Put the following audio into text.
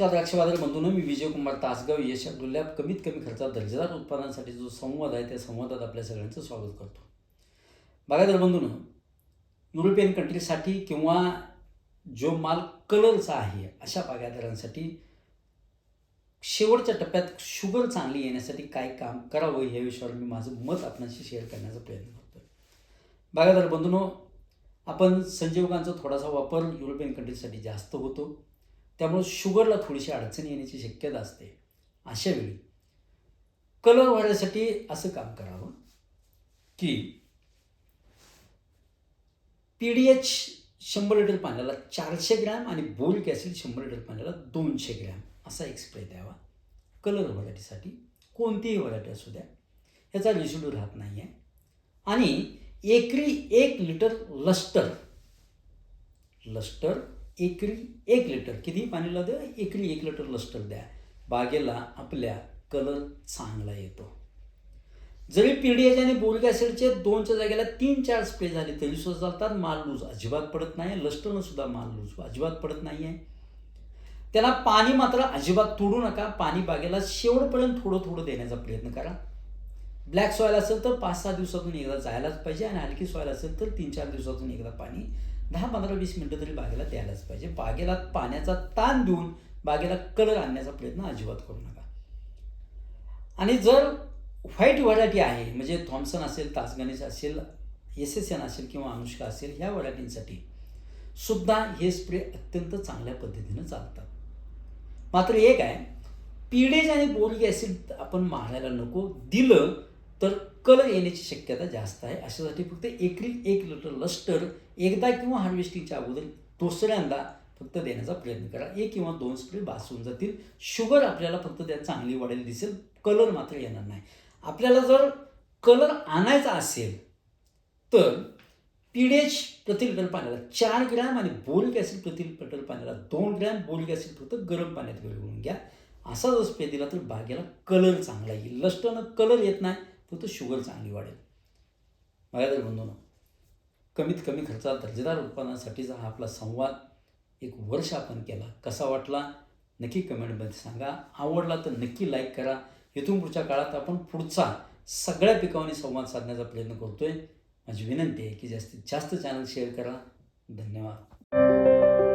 नमस्कार द्राक्ष बाजार बंधून मी विजयकुमार तासगाव यश अब्दुल्ला कमीत कमी खर्चात दर्जेदार उत्पादनासाठी जो संवाद आहे त्या संवादात आपल्या सगळ्यांचं स्वागत करतो. बागायदार बंधून युरोपियन कंट्रीसाठी किंवा जो माल कलरचा आहे अशा बागायतदारांसाठी शेवटच्या टप्प्यात शुगर चांगली येण्यासाठी काय काम करावं या विषयावर मी माझं मत आपणाशी शेअर करण्याचा प्रयत्न करतो बागायदार बंधूनो आपण संजीवकांचा थोडासा वापर युरोपियन कंट्रीजसाठी जास्त होतो. त्यामुळं शुगरला थोडीशी अडचण येण्याची शक्यता असते. अशा वेळी कलर वाढण्यासाठी असं काम करावं की पी डी एच शंभर लिटर पाण्याला चारशे ग्रॅम आणि बोल कॅसिड शंभर लिटर पाण्याला दोनशे ग्रॅम असा एक स्प्रे द्यावा. कलर व्हरायटीसाठी कोणतीही व्हरायटी असू द्या. याचा रेसिड्यू राहत नाही आहे आणि एकरी एक लिटर लस्टर लस्टर एकरी एक लिटर. किती पाणीला द्या एकरी एक लिटर लस्टर द्या. बागेला आपल्या कलर चांगला येतो. जरी पी आणि बोरिक ॲसिडचे दोनच्या जागेला तीन चार स्प्रे झाले तरी सुद्धा चालतात. माल लूज अजिबात पडत नाही लस्टरनं सुद्धा माल लूज अजिबात पडत नाही आहे त्याला पाणी मात्र अजिबात तोडू नका. पाणी बागेला शेवटपर्यंत थोडं थोडं देण्याचा प्रयत्न करा. ब्लॅक सॉईल असेल तर पाच सहा दिवसातून एकदा जायलाच पाहिजे आणि हलकी सॉईल असेल तर तीन चार दिवसातून एकदा पाणी दहा पंधरा वीस मिनटं तरी बागेला द्यायलाच पाहिजे. बागेला पाण्याचा ताण देऊन बागेला कलर आणण्याचा प्रयत्न अजिबात करू नका. आणि जर व्हाईट व्हरायटी आहे म्हणजे थॉम्सन असेल तासगणेश असेल एस एस एन असेल किंवा अनुष्का असेल ह्या व्हरायटींसाठी सुद्धा हे स्प्रे अत्यंत चांगल्या पद्धतीनं चालतात. मात्र एक आहे पिडेज आणि बोरिक ॲसिड आपण मारायला नको दिलं तर कलर येण्याची शक्यता जास्त आहे. अशासाठी फक्त एकरी एक लिटर लस्टर एकदा किंवा हार्वेस्टिंगच्या अगोदर दुसऱ्यांदा फक्त देण्याचा प्रयत्न करा. एक किंवा दोन स्प्रे बासून जातील. शुगर आपल्याला फक्त त्यात चांगली वाढेल दिसेल. कलर मात्र येणार नाही. आपल्याला जर कलर आणायचा असेल तर पीडेच प्रति लिटर पाण्याला चार ग्रॅम आणि बोरिक ॲसिड प्रति लिटर पाण्याला दोन ग्रॅम बोरिक ॲसिड फक्त गरम पाण्यात विरघळून घ्या. असा जर स्प्रे दिला तर बागेला कलर चांगला येईल. लष्टनं कलर येत नाही. फक्त शुगर चांगली वाढेल. मला तर बंधून कमीत कमी खर्चात दर्जेदार उत्पादनासाठीचा हा आपला संवाद एक वर्ष आपण केला. कसा वाटला? नक्की कमेंटमध्ये सांगा. आवडला तर नक्की लाईक करा. इथून पुढच्या काळात आपण पुढचा सगळ्या पिकावणी संवाद साधण्याचा प्रयत्न करतोय. माझी विनंती आहे की जास्तीत जास्त चॅनल शेअर करा. धन्यवाद.